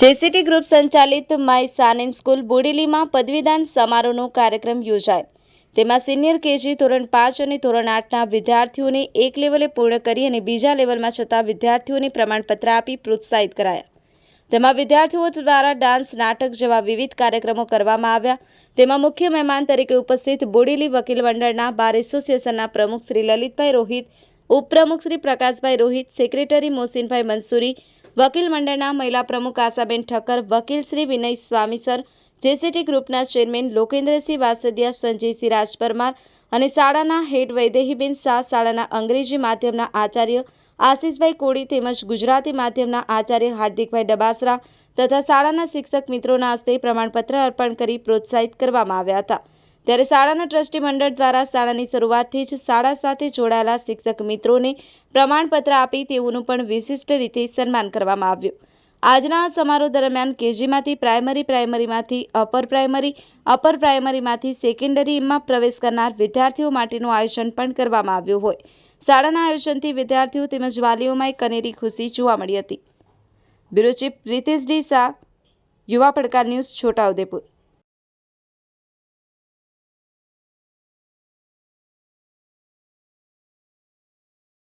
જેસીટી group સંચાલિત માય સાનેન સ્કૂલ બોડેલીમાં પદવીદાન સમારોહનો કાર્યક્રમ યોજાય. તેમાં સિનિયર કેજી ધોરણ પાંચ અને ધોરણ આઠના વિદ્યાર્થીઓને એક લેવલે પૂર્ણ કરી અને બીજા લેવલમાં જતા વિદ્યાર્થીઓને પ્રમાણપત્ર આપી પ્રોત્સાહિત કરાયા. તેમાં વિદ્યાર્થીઓ દ્વારા ડાન્સ, નાટક જેવા વિવિધ કાર્યક્રમો કરવામાં આવ્યા. તેમાં મુખ્ય મહેમાન તરીકે ઉપસ્થિત બોડેલી વકીલ મંડળના બાર એસોસિએશનના પ્રમુખ શ્રી લલિતભાઈ રોહિત ઉપપ્રમુખ શ્રી પ્રકાશભાઈ રોહિત, સેક્રેટરી મોહસિનભાઈ મંસૂરી, વકીલ મંડળના મહિલા પ્રમુખ આશાબેન ઠક્કર, વકીલ શ્રી વિનય સ્વામીસર જેસીટી ગ્રુપના ચેરમેન લોકેન્દ્રસિંહ વાસદિયા, સંજયસિંહ રાજ પરમાર અને શાળાના હેડ વૈદેહીબેન શાહ, શાળાના અંગ્રેજી માધ્યમના આચાર્ય આશીષભાઈ કોળી તેમજ ગુજરાતી માધ્યમના આચાર્ય હાર્દિકભાઈ ડબાસરા તથા શાળાના શિક્ષક મિત્રોના હસ્તે પ્રમાણપત્ર અર્પણ કરી પ્રોત્સાહિત કરવામાં આવ્યા હતા. ત્યારે શાળાના ટ્રસ્ટી મંડળ દ્વારા શાળાની શરૂઆતથી જ શાળા સાથે જોડાયેલા શિક્ષક મિત્રોને પ્રમાણપત્ર આપી તેઓનું પણ વિશિષ્ટ રીતે સન્માન કરવામાં આવ્યું. આજના સમારોહ દરમિયાન કેજીમાંથી પ્રાઇમરી પ્રાઇમરીમાંથી અપર પ્રાઇમરી, અપર પ્રાઇમરીમાંથી સેકન્ડરીમાં પ્રવેશ કરનાર વિદ્યાર્થીઓ માટેનું આયોજન પણ કરવામાં આવ્યું હોય. શાળાના આયોજનથી વિદ્યાર્થીઓ તેમજ વાલીઓમાં એક અનેરી ખુશી જોવા મળી હતી. Bureau chief Ritesh D Shah Yuva Padkar news Chhota Udepur.